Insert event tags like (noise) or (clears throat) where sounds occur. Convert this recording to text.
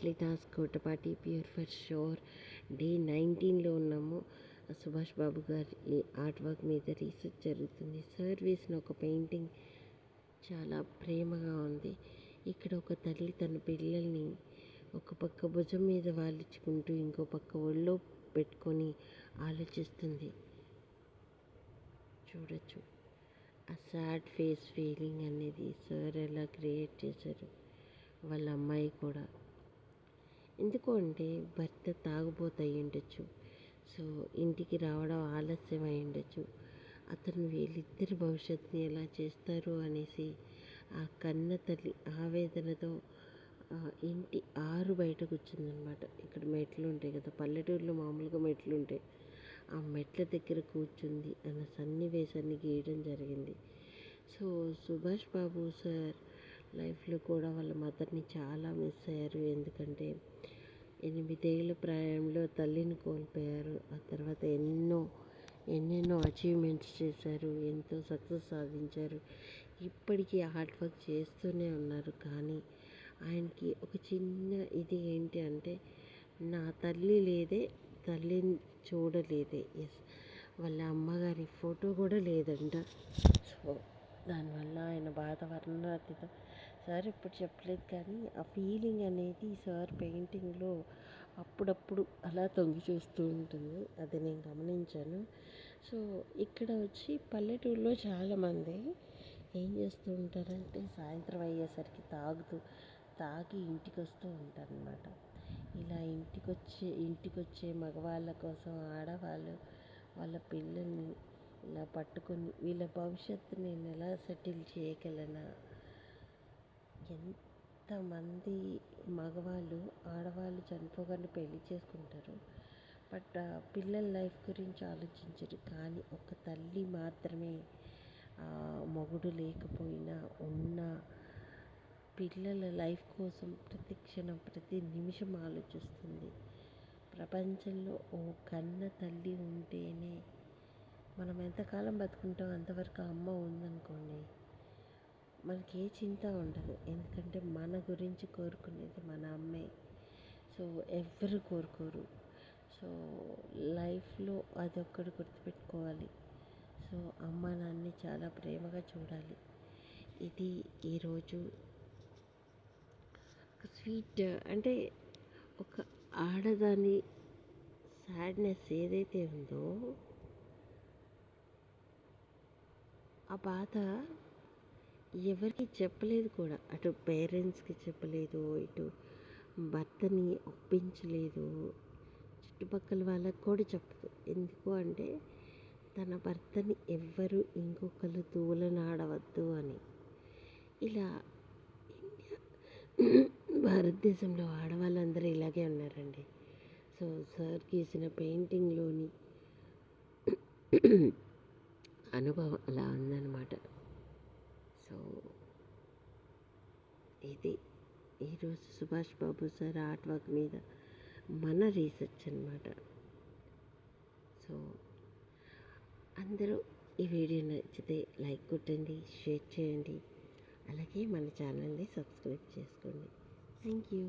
Toss కోటపాటి ప్యూర్ ఫర్ షోర్ డే నైన్టీన్లో ఉన్నాము. సుభాష్ బాబు గారి ఈ ఆర్ట్ వర్క్ మీద రీసెర్చ్ జరుగుతుంది. సార్ వేసిన ఒక పెయింటింగ్ చాలా ప్రేమగా ఉంది. ఇక్కడ ఒక తల్లి తన పిల్లల్ని ఒక పక్క భుజం మీద వాలించుకుంటూ ఇంకో పక్క ఒళ్ళో పెట్టుకొని ఆలోచిస్తుంది. చూడొచ్చు. ఆ సాడ్ ఫేస్ ఫీలింగ్ అనేది సార్ ఎలా క్రియేట్ చేశారు? వాళ్ళ అమ్మాయి కూడా. ఎందుకు అంటే భర్త తాగుబోతు ఉండొచ్చు సో ఇంటికి రావడం ఆలస్యం అయి ఉండొచ్చు అతను వీళ్ళిద్దరి భవిష్యత్తుని ఎలా చేస్తారు అనేసి ఆ కన్న తల్లి ఆవేదనతో ఇంటి ఆరు బయట కూర్చుందనమాట. ఇక్కడ మెట్లు ఉంటాయి కదా పల్లెటూరులో మామూలుగా మెట్లు ఉంటాయి ఆ మెట్ల దగ్గర కూర్చుంది అన్న సన్నివేశాన్ని గీయడం జరిగింది. సో సుభాష్ బాబు సార్ లైఫ్లో కూడా వాళ్ళ మదర్ని చాలా మిస్ అయ్యారు. ఎందుకంటే ఎనిమిదేళ్ళ ప్రాయంలో తల్లిని కోల్పోయారు. ఆ తర్వాత ఎన్నో ఎన్నెన్నో అచీవ్మెంట్స్ చేశారు ఎంతో సక్సెస్ సాధించారు. ఇప్పటికీ హార్డ్ వర్క్ చేస్తూనే ఉన్నారు. కానీ ఆయనకి ఒక చిన్న ఇది ఏంటి అంటే నా తల్లి లేదే తల్లిని చూడలేదే. ఎస్ వాళ్ళ అమ్మగారి ఫోటో కూడా లేదంట. సో దానివల్ల ఆయన బాధ వర్ణనాతీతం. సార్ ఇప్పుడు చెప్పలేదు కానీ ఆ ఫీలింగ్ అనేది సార్ పెయింటింగ్లో అప్పుడప్పుడు అలా తొంగి చూస్తూ ఉంటుంది. అది నేను గమనించాను. సో ఇక్కడ వచ్చి పల్లెటూరులో చాలామంది ఏం చేస్తూ ఉంటారంటే సాయంత్రం అయ్యేసరికి తాగుతూ తాగి ఇంటికి వస్తూ ఉంటారనమాట ఇలా ఇంటికి వచ్చే ఇంటికి వచ్చే మగవాళ్ళ కోసం ఆడవాళ్ళు వాళ్ళ పిల్లల్ని ఇలా పట్టుకొని వీళ్ళ భవిష్యత్తు నేను ఎలా సెటిల్ చేయగలనా? ఎంతమంది మగవాళ్ళు ఆడవాళ్ళు చనిపోగానే పెళ్ళి చేసుకుంటారు. బట్ పిల్లల లైఫ్ గురించి ఆలోచించరు. కానీ ఒక తల్లి మాత్రమే మొగుడు లేకపోయినా ఉన్న పిల్లల లైఫ్ కోసం ప్రతి క్షణం ప్రతి నిమిషం ఆలోచిస్తుంది. ప్రపంచంలో ఓ కన్న తల్లి ఉంటేనే మనం ఎంతకాలం బతుకుంటాం? అంతవరకు అమ్మ ఉందనుకోండి. మనకి ఏ చింత ఉండదు. ఎందుకంటే మన గురించి కోరుకునేది మన అమ్మే. సో ఎవ్వరు కోరుకోరు. సో లైఫ్లో అది ఒక్కటి గుర్తుపెట్టుకోవాలి. సో అమ్మ నాన్ని చాలా ప్రేమగా చూడాలి. ఇది ఈరోజు ఒక స్వీట్ అంటే ఒక ఆడదాని సాడ్నెస్ ఏదైతే ఉందో ఆ బాధ ఎవరికి చెప్పలేదు కూడా. అటు పేరెంట్స్కి చెప్పలేదు ఇటు భర్తని ఒప్పించలేదు. చుట్టుపక్కల వాళ్ళకు కూడా చెప్పదు. ఎందుకు అంటే తన భర్తని ఎవ్వరు ఇంకొకరు తూలనాడవద్దు అని. ఇలా ఇండియా (clears throat) భారతదేశంలో ఆడవాళ్ళందరూ ఇలాగే ఉన్నారండి. సో సార్ గీసిన పెయింటింగ్లోని (clears throat) అనుభవం అలా ఉందన్నమాట. సో ఇది ఈరోజు Subhash Babu sir art work మీద మన రీసెర్చ్ అనమాట సో అందరూ ఈ వీడియో నచ్చితే లైక్ కొట్టండి షేర్ చేయండి. అలాగే మన ఛానల్ని సబ్స్క్రైబ్ చేసుకోండి. Thank you.